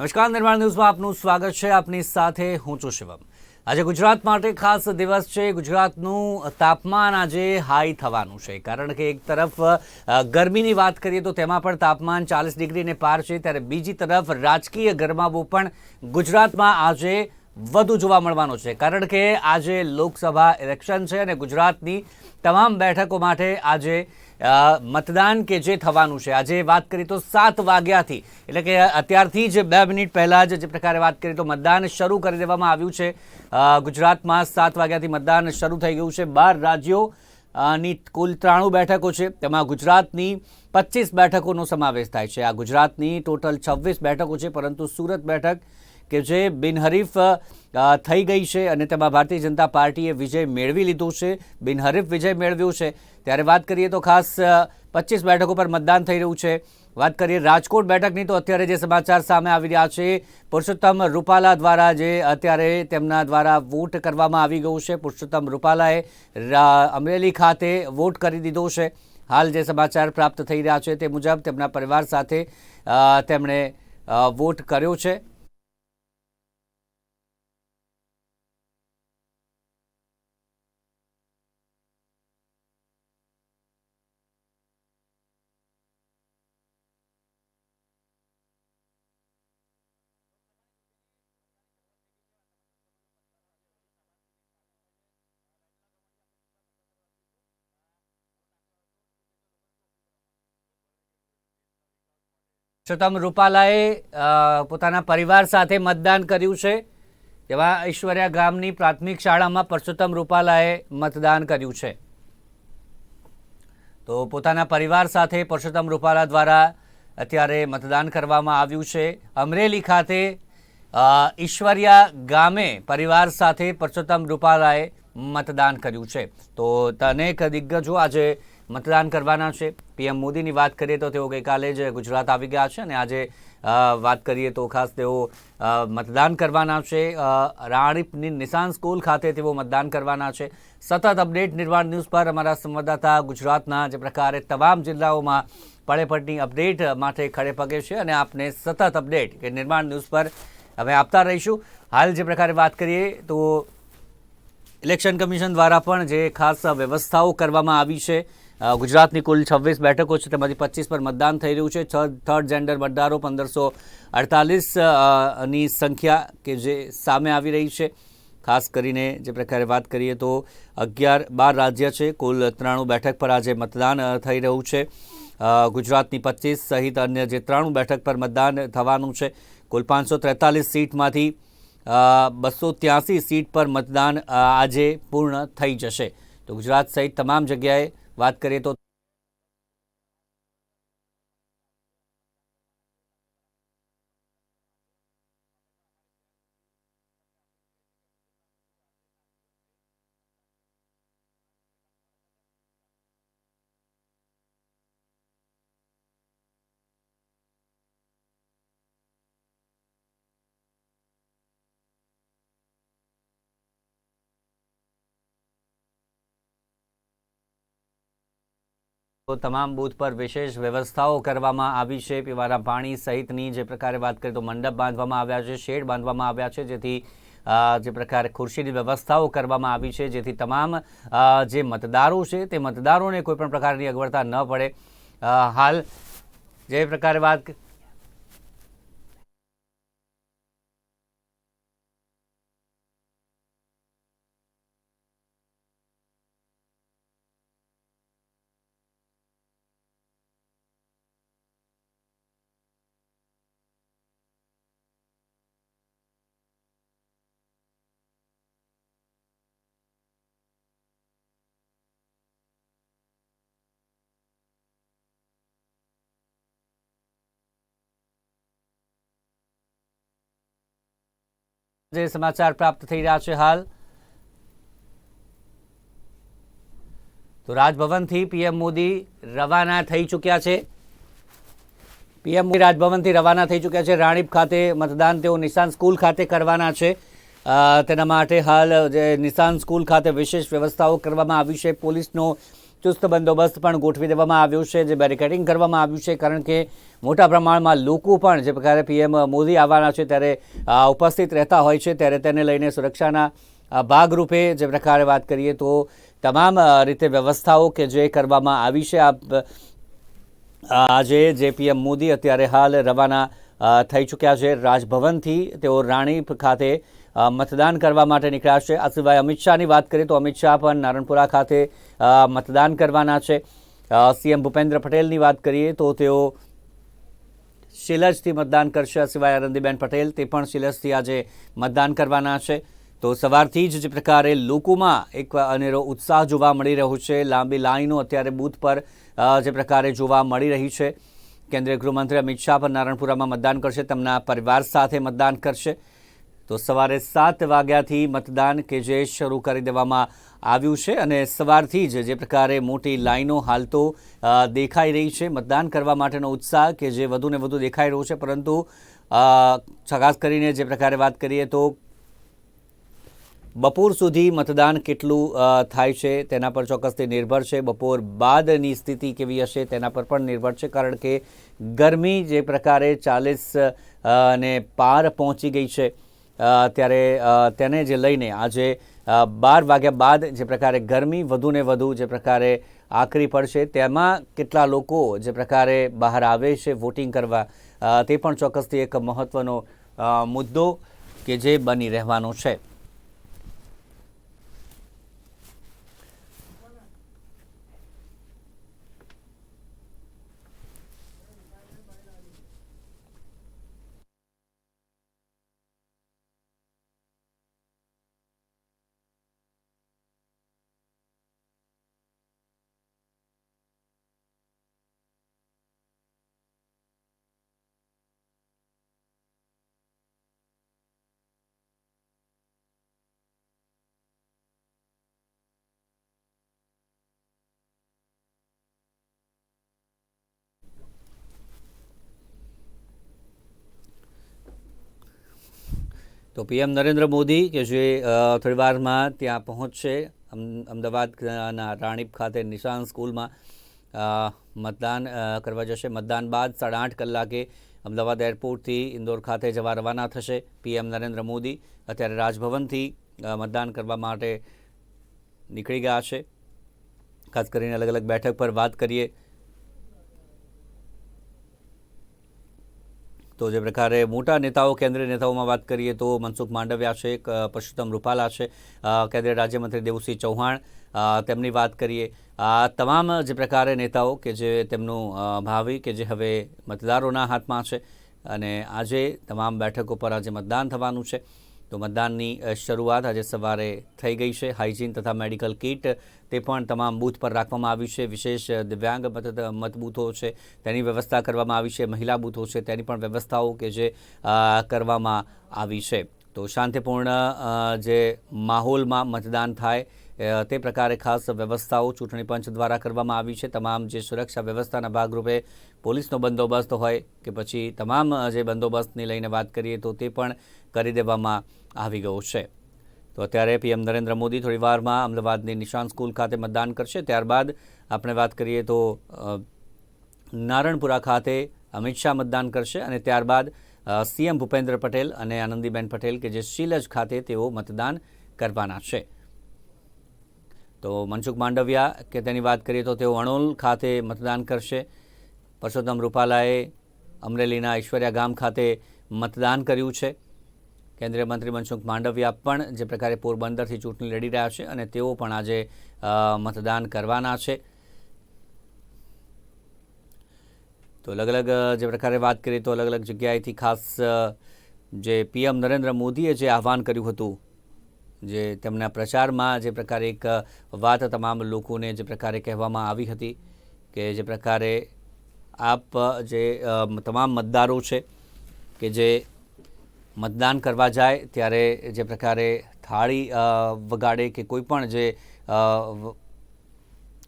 નમસ્કાર, નિર્માણ ન્યૂઝમાં આપનું સ્વાગત છે. આપની સાથે હું છું શિવમ. આજે ગુજરાત માટે ખાસ દિવસ છે. ગુજરાતનું તાપમાન આજે હાઈ થવાનું છે. કારણ કે એક તરફ ગરમીની વાત કરીએ તો તેમાં પણ તાપમાન ચાલીસ ડિગ્રીને પાર છે. ત્યારે બીજી તરફ, રાજકીય ગરમાવો પણ ગુજરાતમાં આજે વધુ જોવા મળવાનો છે. કારણ કે આજે લોકસભા ઇલેક્શન છે અને ગુજરાતની તમામ બેઠકો માટે આજે મતદાન કે જે થવાનું છે? આજે વાત કરીએ તો સાત વાગ્યાથી. એટલે કે અત્યારથી જ બે મિનિટ પહેલાં જ જે પ્રકારે વાત કરીએ તો મતદાન શરૂ કરી દેવામાં આવ્યું છે. ગુજરાતમાં સાત વાગ્યાથી મતદાન શરૂ થઈ ગયું છે. બાર રાજ્યો ની કુલ ત્રાણું બેઠકો છે. તેમાં ગુજરાતની પચીસ બેઠકોનો સમાવેશ થાય છે. આ ગુજરાતની ટોટલ છવ્વીસ બેઠકો છે, પરંતુ સુરત બેઠક કે જે બિનહરીફ થઈ ગઈ છે અને તેમાં ભારતીય જનતા પાર્ટીએ વિજય મેળવી લીધો છે, બિનહરીફ વિજય મેળવ્યો છે. ત્યારે વાત કરીએ તો ખાસ પચીસ બેઠકો પર મતદાન થઈ રહ્યું છે. વાત કરીએ રાજકોટ બેઠકની, તો અત્યારે જે સમાચાર સામે આવી રહ્યા છે, પુરુષોત્તમ રૂપાલા દ્વારા જે અત્યારે તેમના દ્વારા વોટ કરવામાં આવી ગયું છે. પુરુષોત્તમ રૂપાલાએ અમરેલી ખાતે વોટ કરી દીધો છે. હાલ જે સમાચાર પ્રાપ્ત થઈ રહ્યા છે તે મુજબ તેમના પરિવાર સાથે તેમણે વોટ કર્યો છે. પુરુષોત્તમ રૂપાલાએ પોતાના પરિવાર સાથે મતદાન કર્યું છે. તેવા ઐશ્વર્યા ગામની પ્રાથમિક શાળામાં પરસોત્તમ રૂપાલાએ મતદાન કર્યું છે. તો પોતાના પરિવાર સાથે પરસોત્તમ રૂપાલા દ્વારા અત્યારે મતદાન કરવામાં આવ્યું છે. અમરેલી ખાતે ઈશ્વરિયા ગામે પરિવાર સાથે પરસોત્તમ રૂપાલાએ મતદાન કર્યું છે. તો અનેક દિગ્ગજો આજે મતદાન કરવાના છે. પીએમ મોદીની વાત કરીએ તો તેઓ ગઈકાલે જ ગુજરાત આવી ગયા છે અને આજે વાત કરીએ તો ખાસ તેઓ મતદાન કરવાના છે. રાણીપની નિશાન સ્કૂલ ખાતે તેઓ મતદાન કરવાના છે. સતત અપડેટ નિર્માણ ન્યૂઝ પર અમારા સંવાદદાતા ગુજરાતના જે પ્રકારે તમામ જિલ્લાઓમાં પડે અપડેટ માટે ખડે પગે છે અને આપને સતત અપડેટ કે નિર્માણ ન્યૂઝ પર અમે આપતા રહીશું. હાલ જે પ્રકારે વાત કરીએ તો ઇલેક્શન કમિશન દ્વારા પણ જે ખાસ વ્યવસ્થાઓ કરવામાં આવી છે. ગુજરાતની કુલ છવ્વીસ બેઠકો છે, તેમાંથી પચીસ પર મતદાન થઈ રહ્યું છે. થર્ડ જેન્ડર મતદારો પંદરસો અડતાલીસની સંખ્યા કે જે સામે આવી રહી છે. ખાસ કરીને જે પ્રકારે વાત કરીએ તો અગિયાર બાર રાજ્ય છે, કુલ ત્રાણું બેઠક પર આજે મતદાન થઈ રહ્યું છે. ગુજરાતની પચીસ સહિત અન્ય જે ત્રાણું બેઠક પર મતદાન થવાનું છે, કુલ પાંચસો ત્રેતાલીસ સીટમાંથી બસો ત્યાસી સીટ પર મતદાન આજે પૂર્ણ થઈ જશે. તો ગુજરાત સહિત તમામ જગ્યાએ વાત કરીએ તો તમામ બૂથ પર વિશેષ વ્યવસ્થાઓ કરવામાં આવી છે. પીવાના પાણી સહિતની જે પ્રકારે વાત કરીએ તો મંડપ બાંધવામાં આવ્યા છે, શેડ બાંધવામાં આવ્યા છે, જેથી જે પ્રકારે ખુરશીની વ્યવસ્થાઓ કરવામાં આવી છે, જેથી તમામ જે મતદારો છે તે મતદારોને કોઈપણ પ્રકારની અગવડતા ન પડે. હાલ જે પ્રકારે વાત જે સમાચાર પ્રાપ્ત થઈ રહ્યા છે હાલ. તો રાજભવનથી પીએમ મોદી રવાના થઈ ચૂક્યા છે. પીએમ મોદી રાજભવનથી રવાના થઈ ચૂક્યા છે. રાણીપ ખાતે મતદાન તેઓ નિશાન સ્કૂલ ખાતે કરવાના છે. તેના માટે હાલ જે નિશાન સ્કૂલ ખાતે વિશેષ વ્યવસ્થાઓ કરવામાં આવી છે. પોલીસનો ચુસ્ત બંદોબસ્ત પણ ગોઠવી દેવામાં આવ્યો છે, જે બેરિકેડિંગ કરવામાં આવ્યું છે, કારણ કે મોટા પ્રમાણમાં લોકો પણ, જે પ્રકારે પીએમ મોદી આવવાના છે, ત્યારે ઉપસ્થિત રહેતા હોય છે, ત્યારે તેને લઈને સુરક્ષાના ભાગરૂપે જે પ્રકારે વાત કરીએ તો તમામ રીતે વ્યવસ્થાઓ કે જે કરવામાં આવી છે આ આજે જે પીએમ મોદી અત્યારે હાલ રવાના થઈ ચૂક્યા છે. રાજભવનથી તેઓ રાણીપ ખાતે મતદાન કરવા માટે નીકળ્યા છે. આ સિવાય અમિત શાહની વાત કરીએ તો અમિત શાહ પણ નારણપુરા ખાતે મતદાન કરવાના છે. સીએમ ભૂપેન્દ્ર પટેલની વાત કરીએ તો તેઓ શિલજથી મતદાન કરશે. સિવાય આનંદીબેન પટેલ તે પણ શિલજથી આજે મતદાન કરવાના છે. તો સવારથી જ જે પ્રકારે લોકોમાં એક અનેરો ઉત્સાહ જોવા મળી રહ્યો છે. લાંબી લાઈનો અત્યારે બૂથ પર જે પ્રકારે જોવા મળી રહી છે. કેન્દ્રીય ગૃહમંત્રી અમિત શાહ પણ નારણપુરામાં મતદાન કરશે. તેમના પરિવાર સાથે મતદાન કરશે. તો સવારે સાત વાગ્યાથી મતદાન કે જે શરૂ કરી દેવામાં આવ્યું છે અને સવારથી જ જે પ્રકારે મોટી લાઈનો હાલ તો દેખાઈ રહી છે. મતદાન કરવા માટેનો ઉત્સાહ કે જે વધુને વધુ દેખાઈ રહ્યો છે, પરંતુ ખાસ કરીને જે પ્રકારે વાત કરીએ તો બપોર સુધી મતદાન કેટલું થાય છે તેના પર ચોક્કસથી નિર્ભર છે. બપોર બાદની સ્થિતિ કેવી હશે તેના પર પણ નિર્ભર છે, કારણ કે ગરમી જે પ્રકારે ચાલીસ ને પાર પહોંચી ગઈ છે. ત્યારે તેને જે લઈને આજે બાર વાગ્યા બાદ જે પ્રકારે ગરમી વધુને વધુ જે પ્રકારે આકરી પડશે, તેમાં કેટલા લોકો જે પ્રકારે બહાર આવે છે વોટિંગ કરવા તે પણ ચોક્કસથી એક મહત્ત્વનો મુદ્દો કે જે બની રહેવાનો છે. તો પીએમ નરેન્દ્ર મોદી, કે જે થોડી વારમાં ત્યાં પહોંચશે, અમ- અમદાવાદના રાણીપ ખાતે નિશાન સ્કૂલમાં મતદાન કરવા જશે. મતદાન બાદ સાડા આઠ કલાકે અમદાવાદ એરપોર્ટથી ઇન્દોર ખાતે જવા રવાના થશે પીએમ નરેન્દ્ર મોદી. અત્યારે રાજભવનથી મતદાન કરવા માટે નીકળી ગયા છે. ખાસ કરીને અલગ અલગ બેઠક પર વાત કરીએ તો જે પ્રકારે મોટા નેતાઓ, કેન્દ્રીય નેતાઓમાં વાત કરીએ તો મનસુખ માંડવિયા છે પરસોત્તમ રૂપાલા છે કેન્દ્રીય રાજ્યમંત્રી દેવુસિંહ ચૌહાણ તેમની વાત કરીએ. આ તમામ જે પ્રકારે નેતાઓ કે જે તેમનું ભાવિ કે જે હવે મતદારોના હાથમાં છે અને આજે તમામ બેઠકો પર આજે મતદાન થવાનું છે. તો મતદાનની શરૂઆત આજે સવારે થઈ ગઈ છે. હાઇજીન તથા મેડિકલ કિટ તે પણ તમામ બૂથ પર રાખવામાં આવી છે. વિશેષ દિવ્યાંગ મતબૂથો મત બૂથો છે, તેની વ્યવસ્થા કરવામાં આવી છે. મહિલા બૂથો છે, તેની પણ વ્યવસ્થાઓ કે જે કરવામાં આવી છે. તો શાંતિપૂર્ણ જે માહોલમાં મતદાન થાય તે પ્રકારે ખાસ વ્યવસ્થાઓ ચૂંટણી પંચ દ્વારા કરવામાં આવી છે. તમામ જે સુરક્ષા વ્યવસ્થાના ભાગરૂપે પોલીસનો બંદોબસ્ત હોય કે પછી તમામ જે બંદોબસ્તની લઈને વાત કરીએ તો તે પણ કરી દેવામાં આવી ગયો છે. તો અત્યારે પીએમ નરેન્દ્ર મોદી થોડી વારમાં અમદાવાદની નિશાન સ્કૂલ ખાતે મતદાન કરશે. ત્યારબાદ આપણે વાત કરીએ તો નારણપુરા ખાતે અમિત શાહ મતદાન કરશે અને ત્યારબાદ સીએમ ભૂપેન્દ્ર પટેલ અને આનંદીબેન પટેલ કે જે શીલજ ખાતે તેઓ મતદાન કરવાના છે. તો મનસુખ માંડવિયા કે તેની વાત કરીએ તો તેઓ અણોલ ખાતે મતદાન કરશે. પરસોત્તમ રૂપાલાએ અમરેલીના ઐશ્વર્યા ગામ ખાતે મતદાન કર્યું છે. કેન્દ્રીય મંત્રી મનસુખ માંડવિયા પણ જે પ્રકારે પોરબંદરથી ચૂંટણી લડી રહ્યા છે અને તેઓ પણ આજે મતદાન કરવાના છે. તો અલગ અલગ જે પ્રકારે વાત કરીએ તો અલગ અલગ જગ્યાએથી ખાસ જે પીએમ નરેન્દ્ર મોદીએ જે આહવાન કર્યું હતું, જે તેમના પ્રચારમાં જે પ્રકારે એક વાત તમામ લોકોને જે પ્રકારે કહેવામાં આવી હતી કે જે પ્રકારે આપ જે તમામ મતદારો છે કે જે મતદાન કરવા જાય ત્યારે જે પ્રકારે થાળી વગાડે કે કોઈ પણ જે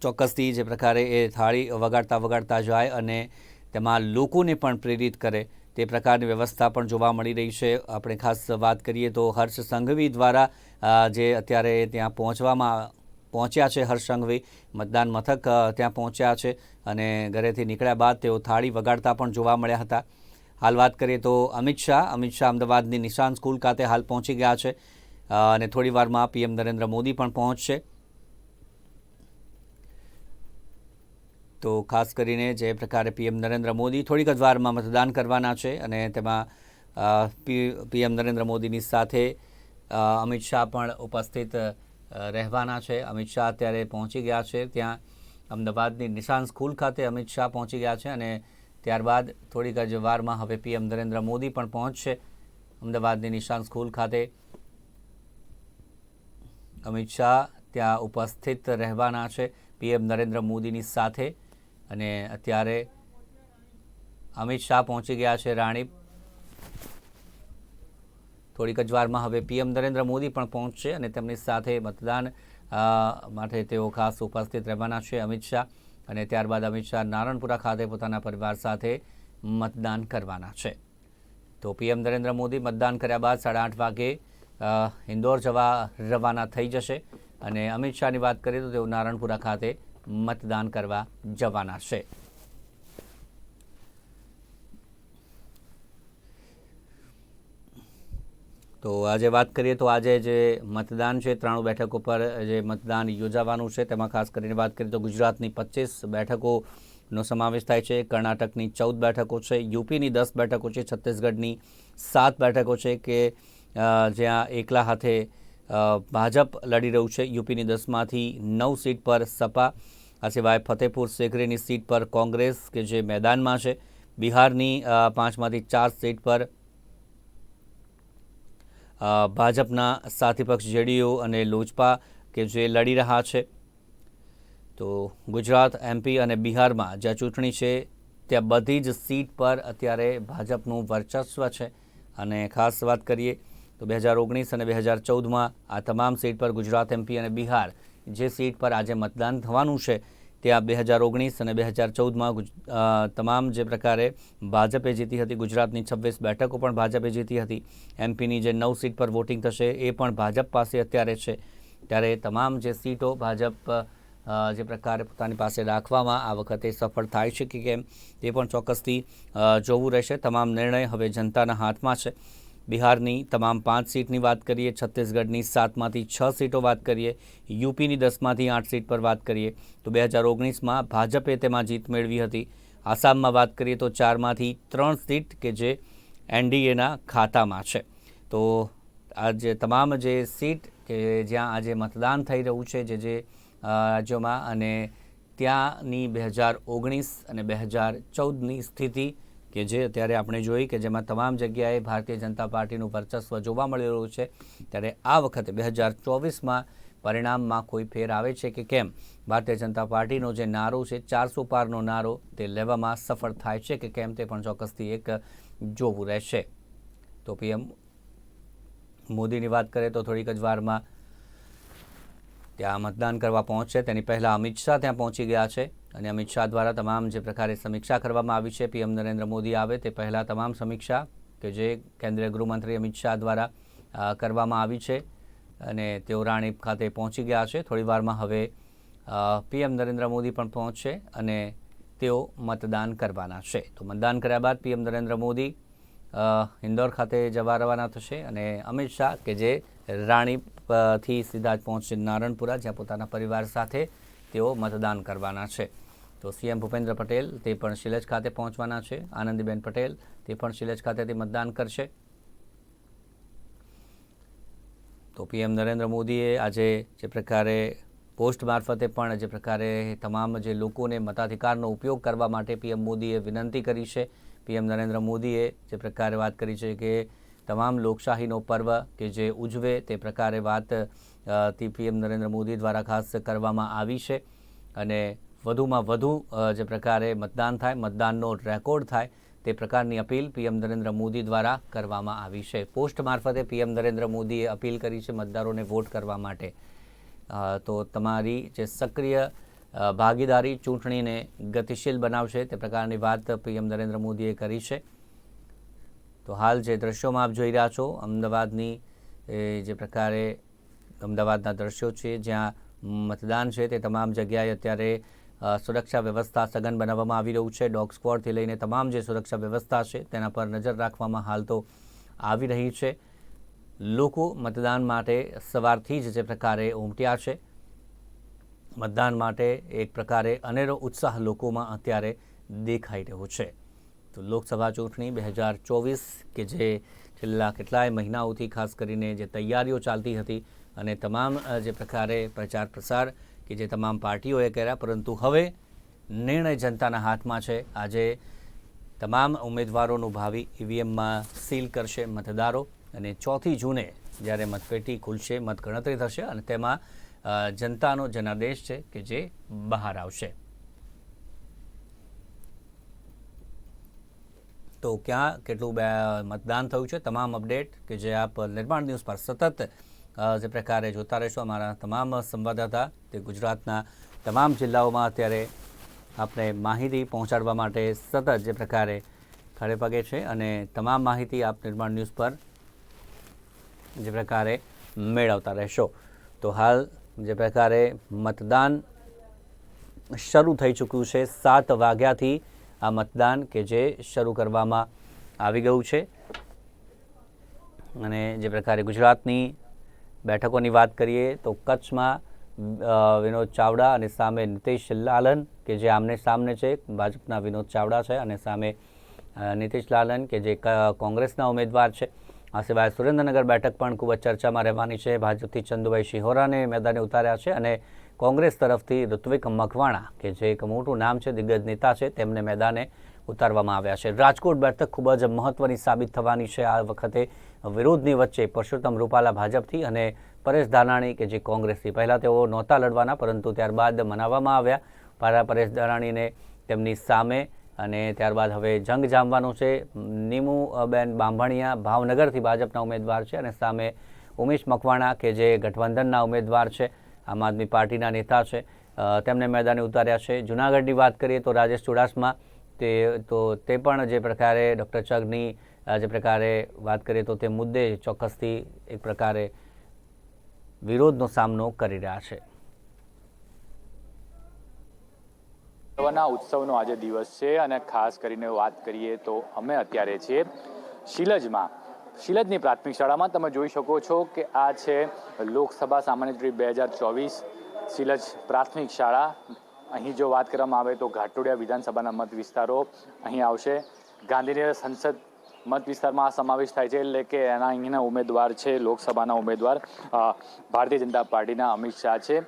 ચોક્કસથી જે પ્રકારે એ થાળી વગાડતા વગાડતા જાય અને તેમાં લોકોને પણ પ્રેરિત કરે. તે પ્રકારની વ્યવસ્થા પણ જોવા મળી રહી છે. આપણે ખાસ વાત કરીએ તો હર્ષ સંઘવી દ્વારા જે અત્યારે ત્યાં પહોંચવામાં, પહોંચ્યા છે હર્ષ સંઘવી, મતદાન મથક ત્યાં પહોંચ્યા છે અને ઘરેથી નીકળ્યા બાદ તેઓ થાળી વગાડતા પણ જોવા મળ્યા હતા. હાલ વાત કરીએ તો અમિત શાહ અમિત શાહ અમદાવાદની નિશાન સ્કૂલ ખાતે હાલ પહોંચી ગયા છે. અને થોડી વારમાં પીએમ નરેન્દ્ર મોદી પણ પહોંચશે. તો ખાસ કરીને જે પ્રકારે પીએમ નરેન્દ્ર મોદી થોડીક જ વારમાં મતદાન કરવાના છે અને તેમાં પીએમ નરેન્દ્ર મોદીની સાથે અમિત શાહ પણ ઉપસ્થિત રહેવાના છે. અમિત શાહ અત્યારે પહોંચી ગયા છે. ત્યાં અમદાવાદની નિશાન સ્કૂલ ખાતે અમિત શાહ પહોંચી ગયા છે અને ત્યારબાદ થોડીક જ વારમાં હવે પીએમ નરેન્દ્ર મોદી પણ પહોંચશે અમદાવાદની નિશાન સ્કૂલ ખાતે. અમિત શાહ ત્યાં ઉપસ્થિત રહેવાના છે પીએમ નરેન્દ્ર મોદીની સાથે. અને અત્યારે અમિત શાહ પહોંચી ગયા છે રાણીપ. થોડીક જ વારમાં હવે પીએમ નરેન્દ્ર મોદી પણ પહોંચશે અને તેમની સાથે મતદાન માટે તેઓ ખાસ ઉપસ્થિત રહેવાના છે અમિત શાહ અને ત્યારબાદ અમિત શાહ નારણપુરા ખાતે પોતાના પરિવાર સાથે મતદાન કરવાના છે. તો પીએમ નરેન્દ્ર મોદી મતદાન કર્યા બાદ સાડા આઠ વાગે ઇન્દોર જવા રવાના થઈ જશે અને અમિત શાહની વાત કરીએ તો તેઓ નારણપુરા ખાતે મતદાન કરવા જવાના છે. તો આજે વાત કરીએ તો આજે જે મતદાન છે, ત્રાણું બેઠકો પર જે મતદાન યોજાવાનું છે, તેમાં ખાસ કરીને વાત કરીએ તો ગુજરાતની પચીસ બેઠકોનો સમાવેશ થાય છે, કર્ણાટકની ચૌદ બેઠકો છે, યુપીની દસ બેઠકો છે, છત્તીસગઢની સાત બેઠકો છે કે જ્યાં એકલા હાથે ભાજપ લડી રહ્યું છે. યુપીની દસમાંથી નવ સીટ પર સપા, આ સિવાય ફતેપુર સેકરીની સીટ પર કોંગ્રેસ કે જે મેદાનમાં છે. બિહારની પાંચમાંથી ચાર સીટ પર ભાજપના સાથી પક્ષ જેડીયુ અને લોજપા કે જે લડી રહ્યા છે. તો ગુજરાત એમપી અને બિહારમાં જ્યાં ચૂંટણી છે, ત્યાં બધી જ સીટ પર અત્યારે ભાજપનું વર્ચસ્વ છે. અને ખાસ વાત કરીએ તો બે હજાર ઓગણીસ અને બે હજાર ચૌદમાં આ તમામ સીટ પર ગુજરાત એમપી અને બિહાર જે સીટ પર આજે મતદાન થવાનું છે ત્યાં બે હજાર ઓગણીસ અને બે હજાર ચૌદમાં તમામ જે પ્રકારે ભાજપે જીતી હતી, ગુજરાતની છવ્વીસ બેઠકો પણ ભાજપે જીતી હતી એમપીની જે નવ સીટ પર વોટિંગ થશે એ પણ ભાજપ પાસે અત્યારે છે. ત્યારે તમામ જે સીટો ભાજપ જે પ્રકારે પોતાની પાસે રાખવામાં આ વખતે સફળ થાય છે કે કેમ, તે પણ ચોક્કસથી જોવું રહેશે. તમામ નિર્ણય હવે જનતાના હાથમાં છે. બિહારની તમામ પાંચ સીટની વાત કરીએ, છત્તીસગઢની સાતમાંથી છ સીટો વાત કરીએ, યુપીની દસમાંથી આઠ સીટ પર વાત કરીએ, તો બે હજાર ઓગણીસમાં ભાજપે તેમાં જીત મેળવી હતી. આસામમાં વાત કરીએ તો ચારમાંથી ત્રણ સીટ કે જે એનડીએના ખાતામાં છે. તો આજે તમામ જે સીટ કે જ્યાં આજે મતદાન થઈ રહ્યું છે, જે જે રાજ્યોમાં અને ત્યાંની બે હજાર ઓગણીસ અને બે હજાર ચૌદની સ્થિતિ કે જે અત્યારે આપણે જોઈ કે જેમાં તમામ જગ્યાએ ભારતીય જનતા પાર્ટીનું વર્ચસ્વ જોવા મળી રહ્યું છે, ત્યારે આ વખતે બે હજાર ચોવીસમાં પરિણામમાં કોઈ ફેર આવે છે કે કેમ? ભારતીય જનતા પાર્ટીનો જે નારો છે, ચારસો પારનો નારો, તે લેવામાં સફળ થાય છે કે કેમ તે પણ ચોક્કસથી એક જોવું રહેશે. તો પીએમ મોદીની વાત કરીએ તો થોડીક જ વારમાં ત્યાં મતદાન કરવા પહોંચશે. તેની પહેલાં અમિત શાહ ત્યાં પહોંચી ગયા છે. અને અમિત શાહ દ્વારા તમામ જે પ્રકારે સમીક્ષા કરવામાં આવી છે, પીએમ નરેન્દ્ર મોદી આવે તે પહેલાં તમામ સમીક્ષા કે જે કેન્દ્રીય ગૃહમંત્રી અમિત શાહ દ્વારા કરવામાં આવી છે અને તેઓ રાણીપ ખાતે પહોંચી ગયા છે. થોડી વારમાં હવે પીએમ નરેન્દ્ર મોદી પણ પહોંચશે અને તેઓ મતદાન કરવાના છે. તો મતદાન કર્યા બાદ પીએમ નરેન્દ્ર મોદી ઇન્દોર ખાતે જવા રવાના થશે અને અમિત શાહ કે જે રાણીપથી સીધા જ પહોંચશે નારણપુરા, જ્યાં પોતાના પરિવાર સાથે તેઓ મતદાન કરવાના છે. તો સીએમ ભૂપેન્દ્ર પટેલ તે પણ શિલેજ ખાતે પહોંચવાના છે. આનંદીબેન પટેલ તે પણ શિલેજ ખાતેથી મતદાન કરશે. તો પીએમ નરેન્દ્ર મોદીએ આજે જે પ્રકારે પોસ્ટ મારફતે પણ જે પ્રકારે તમામ જે લોકોને મતાધિકારનો ઉપયોગ કરવા માટે પીએમ મોદીએ વિનંતી કરી છે. પીએમ નરેન્દ્ર મોદીએ જે પ્રકારે વાત કરી છે કે તમામ લોકશાહીનો પર્વ કે જે ઉજવે તે પ્રકારે વાતથી પીએમ નરેન્દ્ર મોદી દ્વારા ખાસ કરવામાં આવી છે. અને વધુમાં વધુ જે પ્રકારે મતદાન થાય, મતદાનનો રેકોર્ડ થાય, તે પ્રકારની અપીલ પીએમ નરેન્દ્ર મોદી દ્વારા કરવામાં આવી છે. પોસ્ટ મારફતે પીએમ નરેન્દ્ર મોદીએ અપીલ કરી છે મતદારોને વોટ કરવા માટે. તો તમારી જે સક્રિય ભાગીદારી ચૂંટણીને ગતિશીલ બનાવશે તે પ્રકારની વાત પીએમ નરેન્દ્ર મોદીએ કરી છે. તો હાલ જે દ્રશ્યોમાં આપ જોઈ રહ્યા છો, અમદાવાદની જે પ્રકારે અમદાવાદના દ્રશ્યો છે, જ્યાં મતદાન છે તે તમામ જગ્યાએ અત્યારે સુરક્ષા વ્યવસ્થા સઘન બનાવવામાં આવી રહ્યું છે. ડોગ સ્ક્વોડથી લઈને તમામ જે સુરક્ષા વ્યવસ્થા છે તેના પર નજર રાખવામાં હાલ તો આવી રહી છે. લોકો મતદાન માટે સવારથી જ જે પ્રકારે ઉમટ્યા છે, મતદાન માટે એક પ્રકારે અનેરો ઉત્સાહ લોકોમાં અત્યારે દેખાઈ રહ્યો છે. તો લોકસભા ચૂંટણી બે હજાર ચોવીસ કે જે છેલ્લા કેટલાય મહિનાઓથી ખાસ કરીને જે તૈયારીઓ ચાલતી હતી અને તમામ જે પ્રકારે પ્રચાર પ્રસાર કે જે તમામ પાર્ટીઓએ કર્યા, પરંતુ હવે નિર્ણય જનતાના હાથમાં છે. આજે તમામ ઉમેદવારોનું ભાવિ ઈવીએમમાં સીલ કરશે મતદારો અને ચોથી જૂને જ્યારે મતપેટી ખુલશે, મતગણતરી થશે અને તેમાં જનતાનો જનાદેશ છે કે જે બહાર આવશે. તો ક્યાં કેટલું મતદાન થયું છે? તમામ અપડેટ કે જે આપ નિર્માણ ન્યૂઝ પર સતત જે પ્રકારે જોતા રહેશો અમારા તમામ સંવાદદાતા તે ગુજરાતના તમામ જિલ્લાઓમાં અત્યારે આપણે માહિતી પહોંચાડવા માટે સતત જે પ્રકારે ખડે પગે છે અને તમામ માહિતી આપ નિર્માણ ન્યૂઝ પર જે પ્રકારે મેળવતા રહેશો. તો હાલ જે પ્રકારે મતદાન શરૂ થઈ ચૂક્યું છે, સાત વાગ્યાથી આ મતદાન કે જે શરૂ કરવામાં આવી ગયું છે. અને જે પ્રકારે ગુજરાતની બેઠકોની વાત કરીએ તો કચ્છમાં વિનોદ ચાવડા અને સામે નીતિશ લાલન, કે જે આમને સામને છે, ભાજપના વિનોદ ચાવડા છે અને સામે નીતિશ લાલન, કે જે કોંગ્રેસના ઉમેદવાર છે. આ સિવાય સુરેન્દ્રનગર બેઠક પણ ખૂબ જ ચર્ચામાં રહેવાની છે. ભાજપથી ચંદુભાઈ શિહોરાને મેદાને ઉતાર્યા છે અને કોંગ્રેસ તરફથી ઋત્વિક મકવાણા, કે જે એક મોટું નામ છે, દિગ્ગજ નેતા છે, તેમને મેદાને ઉતારવામાં આવ્યા છે. રાજકોટ બેઠક ખૂબ જ મહત્વની સાબિત થવાની છે. આ વખતે વિરોધની વચ્ચે પરસોત્તમ રૂપાલા ભાજપથી અને પરેશ ધાનાણી કે જે કોંગ્રેસથી. પહેલાં તેઓ નહોતા લડવાના, પરંતુ ત્યારબાદ મનાવવામાં આવ્યા. પારા પરેશ ધાનાણીને તેમની સામે અને ત્યારબાદ હવે જંગ જામવાનો છે. નીમુબેન બાંભણિયા ભાવનગરથી ભાજપના ઉમેદવાર છે અને સામે ઉમેશ મકવાણા કે જે ગઠબંધનના ઉમેદવાર છે. આમ આદમી પાર્ટીના નેતા છે. તેમને મેદાને ઉતાર્યા છે. જુનાગઢની વાત કરીએ તો રાજેશ ચુડાસમા તે, તો તે પણ જે પ્રકારે ડૉક્ટર ચગની જે પ્રકારે વાત કરીએ તો તે મુદ્દે ચોક્કસથી એક પ્રકારે વિરોધનો સામનો કરી રહ્યા છે. પર્વના ઉત્સવનો આજે દિવસ છે અને ખાસ કરીને વાત કરીએ તો અમે અત્યારે છીએ શિલજમાં. શિલજની પ્રાથમિક શાળામાં તમે જોઈ શકો છો કે આ છે લોકસભા સામાન્ય ચૂંટણી બે હજાર ચોવીસ શિલજ પ્રાથમિક શાળા. અહીં જો વાત કરવામાં આવે તો ઘાટોડિયા વિધાનસભાના મત વિસ્તારો અહીં આવશે. ગાંધીનગર સંસદ મત વિસ્તારમાં આ સમાવેશ થાય છે એટલે કે એના અહીંના ઉમેદવાર છે, લોકસભાના ઉમેદવાર ભારતીય જનતા પાર્ટીના અમિત શાહ છે.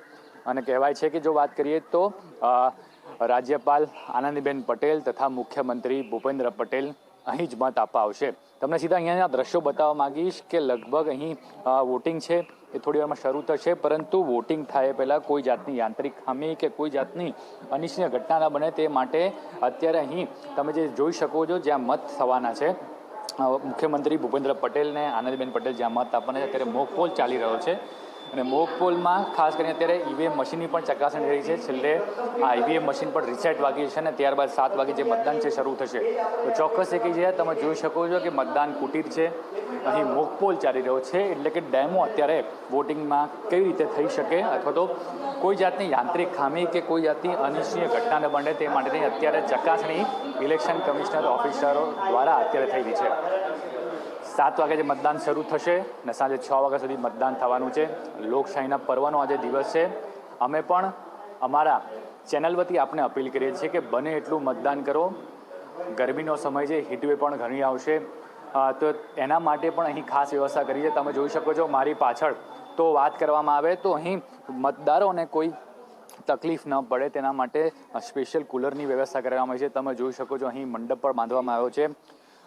અને કહેવાય છે કે જો વાત કરીએ તો રાજ્યપાલ આનંદીબેન પટેલ તથા મુખ્યમંત્રી ભૂપેન્દ્ર પટેલ અહીં જ મત આપવા આવશે. તમને સીધા અહીંયાના દ્રશ્યો બતાવવા માંગીશ કે લગભગ અહીં વોટિંગ છે. એ થોડી વારમાં શરૂ થશે, પરંતુ વોટિંગ થાય પહેલાં કોઈ જાતની યાંત્રિક ખામી કે કોઈ જાતની અનિચ્છનીય ઘટના ન બને તે માટે અત્યારે અહીં તમે જે જોઈ શકો છો, જ્યાં મત થવાના છે મુખ્યમંત્રી ભૂપેન્દ્ર પટેલ ને આનંદીબેન પટેલ જ્યાં મત આપવાના છે, અત્યારે મોક પોલ ચાલી રહ્યો છે. અને મોક પોલમાં ખાસ કરીને અત્યારે ઈવીએમ મશીનની પણ ચકાસણી રહી છે. છેલ્લે આ ઈવીએમ મશીન પણ રિસેટ વાગી છે અને ત્યારબાદ સાત વાગે જે મતદાન છે શરૂ થશે. તો ચોક્કસ એક જે તમે જોઈ શકો છો કે મતદાન કુટીર છે. અહીં મોક પોલ ચાલી રહ્યો છે, એટલે કે ડેમો અત્યારે વોટિંગમાં કઈ રીતે થઈ શકે અથવા તો કોઈ જાતની યાંત્રિક ખામી કે કોઈ જાતની અનિચ્છનીય ઘટના ન બને તે માટેની અત્યારે ચકાસણી ઇલેક્શન કમિશનર ઓફિસરો દ્વારા અત્યારે થઈ રહી છે. સાત વાગે જે મતદાન શરૂ થશે ને સાંજે છ વાગ્યા સુધી મતદાન થવાનું છે. લોકશાહીના પર્વનો આજે દિવસ છે. અમે પણ અમારા ચેનલ વતી આપને અપીલ કરીએ છીએ કે બને એટલું મતદાન કરો. ગરમીનો સમય છે, હીટવે પણ ઘણી આવશે. તો એના માટે પણ અહીં ખાસ વ્યવસ્થા કરી છે. તમે જોઈ શકો છો મારી પાછળ તો વાત કરવામાં આવે તો અહીં મતદારોને કોઈ તકલીફ ન પડે. તેના માટે સ્પેશિયલ કુલરની વ્યવસ્થા કરવામાં આવી છે. તમે જોઈ શકો છો અહીં મંડપ પણ બાંધવામાં આવ્યો છે.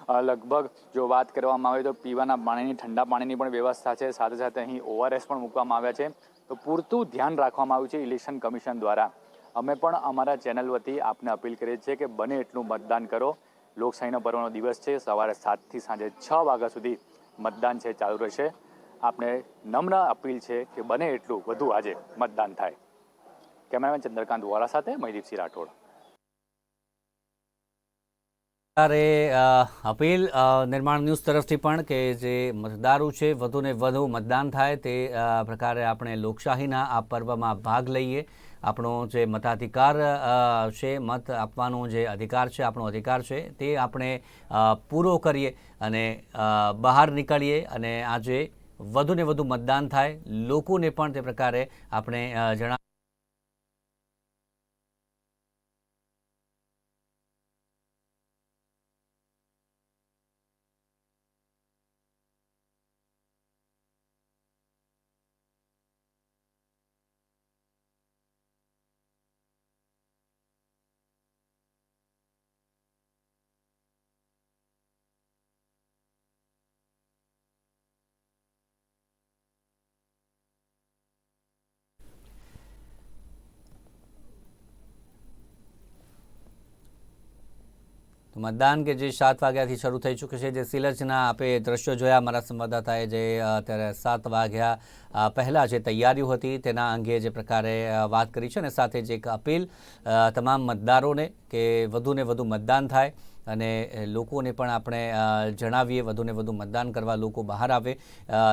લગભગ જો વાત કરવામાં આવે તો પીવાના પાણીની, ઠંડા પાણીની પણ વ્યવસ્થા છે. સાથે સાથે અહીં ઓઆરએસ પણ મૂકવામાં આવ્યા છે. તો પૂરતું ધ્યાન રાખવામાં આવ્યું છે ઇલેક્શન કમિશન દ્વારા. અમે પણ અમારા ચેનલ વતી આપને અપીલ કરીએ છીએ કે બને એટલું મતદાન કરો. લોકશાહીનો પર્વનો દિવસ છે. સવારે સાતથી સાંજે છ વાગ્યા સુધી મતદાન છે, ચાલુ રહેશે. આપને નમ્ર અપીલ છે કે બને એટલું વધુ આજે મતદાન થાય. કેમેરામેન ચંદ્રકાંત વોરા સાથે મયદીપસિંહ રાઠોડ. અ, અપીલ નિર્માણ ન્યૂઝ તરફથી પણ કે જે મતદારો છે વધુને વધુ મતદાન થાય તે પ્રકારે આપણે લોકશાહીના આ પર્વમાં ભાગ લઈએ. આપણો જે મતાધિકાર છે મત આપવાનો જે અધિકાર છે આપણો અધિકાર છે તે આપણે પૂરો કરીએ અને બહાર નીકળીએ અને આજે વધુને વધુ મતદાન થાય. લોકોને પણ તે પ્રકારે આપણે અ, મતદાન કે જે સાત વાગ્યાથી શરૂ થઈ ચૂક્યું છે, જે સિલચના આપે દ્રશ્યો જોયા, અમારા સંવાદદાતાએ જે અત્યારે સાત વાગ્યા પહેલાં જે તૈયારીઓ હતી તેના અંગે જે પ્રકારે વાત કરી છે અને સાથે જ એક અપીલ તમામ મતદારોને કે વધુને વધુ મતદાન થાય. અને લોકોને પણ આપણે જણાવીએ વધુને વધુ મતદાન કરવા લોકો બહાર આવે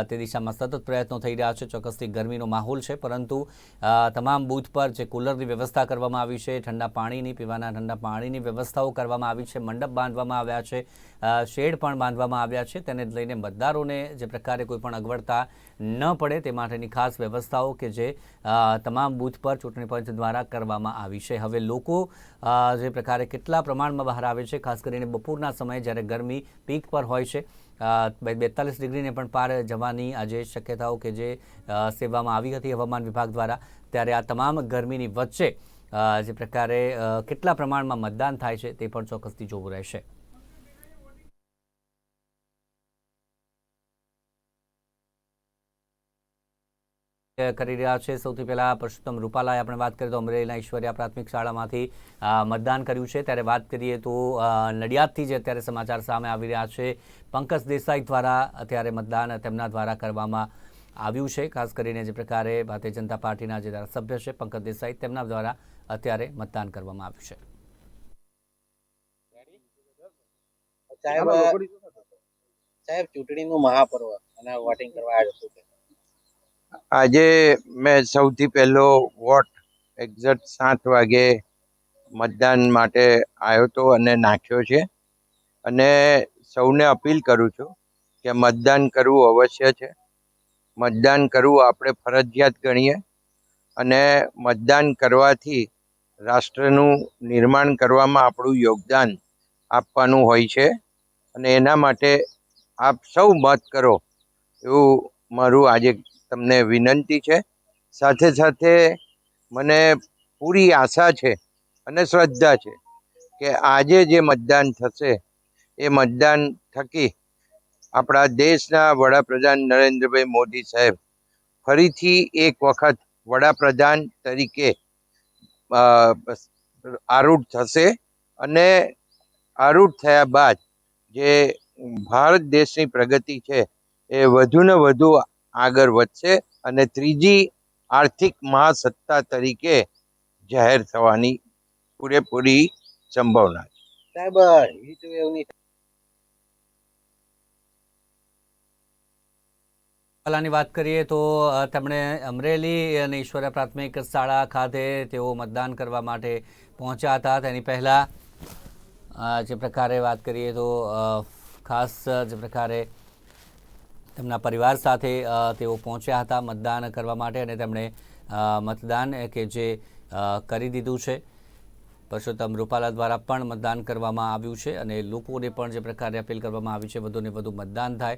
તે દિશામાં સતત પ્રયત્નો થઈ રહ્યા છે. ચોક્કસથી ગરમીનો માહોલ છે, પરંતુ તમામ બૂથ પર જે કુલરની વ્યવસ્થા કરવામાં આવી છે, ઠંડા પાણીની, પીવાના ઠંડા પાણીની વ્યવસ્થાઓ કરવામાં આવી છે, મંડપ બાંધવામાં આવ્યા છે શેડ પણ બાંધવામાં આવ્યા છે. તેને લઈને મતદારોને જે પ્રકારે કોઈ પણ અગવડતા ન પડે, તે માટેની ખાસ વ્યવસ્થાઓ કે જે તમામ બૂથ પર ચૂંટણી પંચ દ્વારા કરવામાં આવી છે. હવે લોકો જે પ્રકારે કેટલા પ્રમાણમાં બહાર આવે છે, ખાસ કરીને બપોરના સમયે જ્યારે ગરમી પીક પર હોય છે બેતાલીસ ડિગ્રીને પણ પાર જવાની આજે શક્યતાઓ કે જે સેવામાં આવી હતી હવામાન વિભાગ દ્વારા, ત્યારે આ તમામ ગરમીની વચ્ચે જે પ્રકારે કેટલા પ્રમાણમાં મતદાન થાય છે તે પણ ચોક્કસથી જોવું રહેશે. કરી રહ્યા છે. સૌથી પહેલા પરસોત્તમ રૂપાલાએ આપણે વાત કરીએ તો અમરેલીના ઈશ્વરિયા પ્રાથમિક શાળામાંથી મતદાન કર્યું છે. ત્યારે વાત કરીએ તો નડિયાદથી જે અત્યારે સમાચાર સામે આવી રહ્યા છે, પંકજ દેસાઈ દ્વારા અત્યારે મતદાન તેમના દ્વારા કરવામાં આવ્યું છે. ખાસ કરીને જે પ્રકારે ભારતીય જનતા પાર્ટીના જે ધારાસભ્ય છે, પંકજ દેસાઈ તેમના દ્વારા અત્યારે મતદાન કરવામાં આવ્યું છે. સાહેબ, ચૂંટણીનું મહાપર્વ અને વોટિંગ કરવા આવ્યો છું. આજે મેં સૌથી પહેલો વોટ એક્ઝેક્ટ સાત વાગે મતદાન માટે આવ્યો હતો અને નાખ્યો છે. અને સૌને અપીલ કરું છું કે મતદાન કરવું અવશ્ય છે. મતદાન કરવું આપણે ફરજિયાત ગણીએ અને મતદાન કરવાથી રાષ્ટ્રનું નિર્માણ કરવામાં આપણું યોગદાન આપવાનું હોય છે. અને એના માટે આપ સૌ મત કરો એવું મારું આજે તમને વિનંતી છે. સાથે સાથે મને પૂરી આશા છે અને શ્રદ્ધા છે કે આજે જે મતદાન થશે, એ મતદાન થકી આપણા દેશના વડાપ્રધાન નરેન્દ્રભાઈ મોદી સાહેબ ફરીથી એક વખત વડાપ્રધાન તરીકે આરૂઢ થશે અને આરૂઢ થયા બાદ જે ભારત દેશની પ્રગતિ છે, એ વધુને વધુ આગળ વધશે અને ત્રીજી આર્થિક મહાસત્તા તરીકે જાહેર થવાની પૂરેપૂરી સંભાવના છે. સાહેબ વાત કરીએ તો તેમણે અમરેલી અને ઈશ્વરા પ્રાથમિક શાળા ખાતે તેઓ મતદાન કરવા માટે પહોંચ્યા હતા. તેની પહેલાં જે પ્રકારે વાત કરીએ તો ખાસ જે પ્રકારે તેમના પરિવાર સાથે તેઓ પહોંચ્યા હતા મતદાન કરવા માટે અને તેમણે મતદાન કે જે કરી દીધું છે. પરસોત્તમ રૂપાલા દ્વારા પણ મતદાન કરવામાં આવ્યું છે અને લોકોને પણ જે પ્રકારે અપીલ કરવામાં આવી છે, વધુને વધુ મતદાન થાય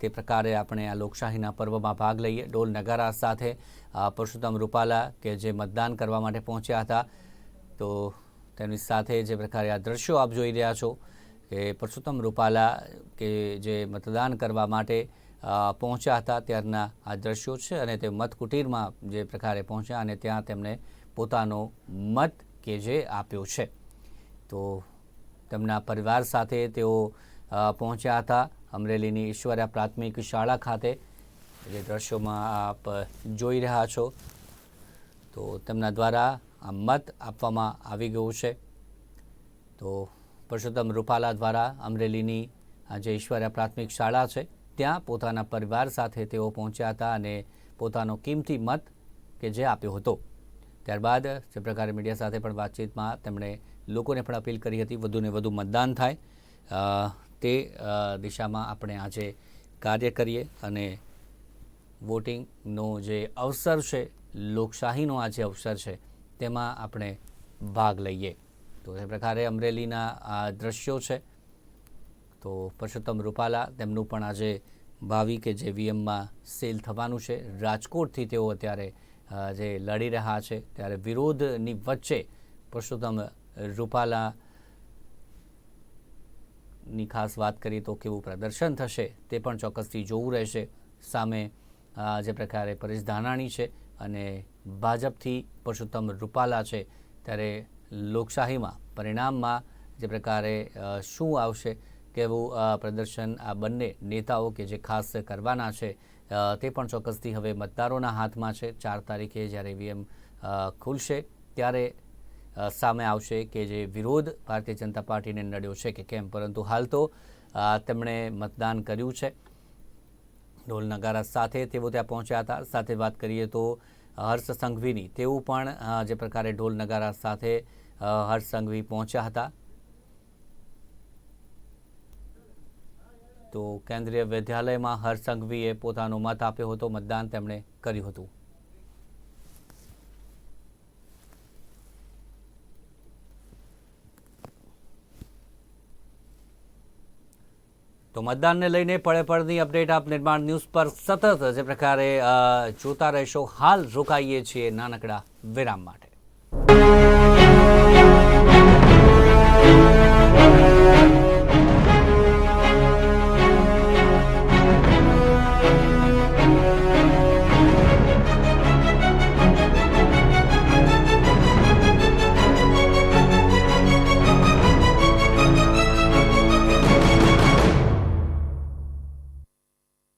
તે પ્રકારે આપણે આ લોકશાહીના પર્વમાં ભાગ લઈએ. ઢોલ નગારા સાથે પરસોત્તમ રૂપાલા કે જે મતદાન કરવા માટે પહોંચ્યા હતા. તો તેની સાથે જે પ્રકારે આ દ્રશ્યો આપ જોઈ રહ્યા છો કે પરસોત્તમ રૂપાલા કે જે મતદાન કરવા માટે પહોંચ્યા હતા ત્યારના આ દ્રશ્યો છે અને તે મતકુટીરમાં જે પ્રકારે પહોંચ્યા અને ત્યાં તેમણે પોતાનો મત કે જે આપ્યો છે. તો તેમના પરિવાર સાથે તેઓ પહોંચ્યા હતા અમરેલીની ઈશ્વર્યા પ્રાથમિક શાળા ખાતે. જે દ્રશ્યોમાં આપ જોઈ રહ્યા છો. તો તેમના દ્વારા આ મત આપવામાં આવી ગયું છે. તો પરસોત્તમ રૂપાલા દ્વારા અમરેલીની જે ઈશ્વર્યા પ્રાથમિક શાળા છે. ત્યાં પોતાના પરિવાર સાથે તેઓ પહોંચ્યા હતા અને પોતાનો કિંમતી મત કે જે આપ્યો હતો. ત્યારબાદ જે પ્રકારે મીડિયા સાથે પણ વાતચીતમાં તેમણે લોકોને પણ અપીલ કરી હતી, વધુને વધુ મતદાન થાય. તે દિશામાં આપણે આજે કાર્ય કરીએ અને વોટિંગનો જે અવસર છે, લોકશાહીનો આ જે અવસર છે, તેમાં આપણે ભાગ લઈએ. તો એ પ્રકારે અમરેલીના આ દ્રશ્યો છે. તો પરસોત્તમ રૂપાલા તેમનું પણ આજે ભાવિ કે જે વીએમમાં સેલ થવાનું છે. રાજકોટથી તેઓ અત્યારે જે લડી રહ્યા છે, ત્યારે વિરોધની વચ્ચે પરસોત્તમ રૂપાલા ની ખાસ વાત કરીએ તો કેવું પ્રદર્શન થશે તે પણ ચોક્કસથી જોવું રહેશે. સામે જે પ્રકારે પરેશ ધાનાણી છે અને ભાજપથી પરસોત્તમ રૂપાલા છે, ત્યારે લોકશાહીમાં પરિણામમાં જે પ્રકારે શું આવશે કેવું પ્રદર્શન આ બંને નેતાઓ કે જે ખાસ કરવાના છે તે પણ ચોક્કસથી હવે મતદારોના હાથમાં છે. ચાર તારીખે જ્યારે ઈવીએમ ખુલશે ત્યારે સામે આવશે કે જે વિરોધ ભારતીય જનતા પાર્ટીને નડ્યો છે કે કેમ. પરંતુ હાલ તો તેમણે મતદાન કર્યું છે. ઢોલ નગારા સાથે તેઓ ત્યાં પહોંચ્યા હતા. સાથે વાત કરીએ તો હર્ષ સંઘવીની. તેઓ પણ જે પ્રકારે ઢોલ નગારા સાથે હર્ષ સંઘવી પહોંચ્યા હતા. તો કેન્દ્રીય વિદ્યાલયમાં હર્ષ સંઘવીએ પોતાનો મત આપ્યો હતો, મતદાન તેમણે કર્યું હતું. તો મતદાનને લઈને પડે પળની અપડેટ આપ નિર્માણ ન્યૂઝ પર સતત જે પ્રકારે જોતા રહેશો, હાલ રોકાઈએ છીએ નાનકડા વિરામ માટે.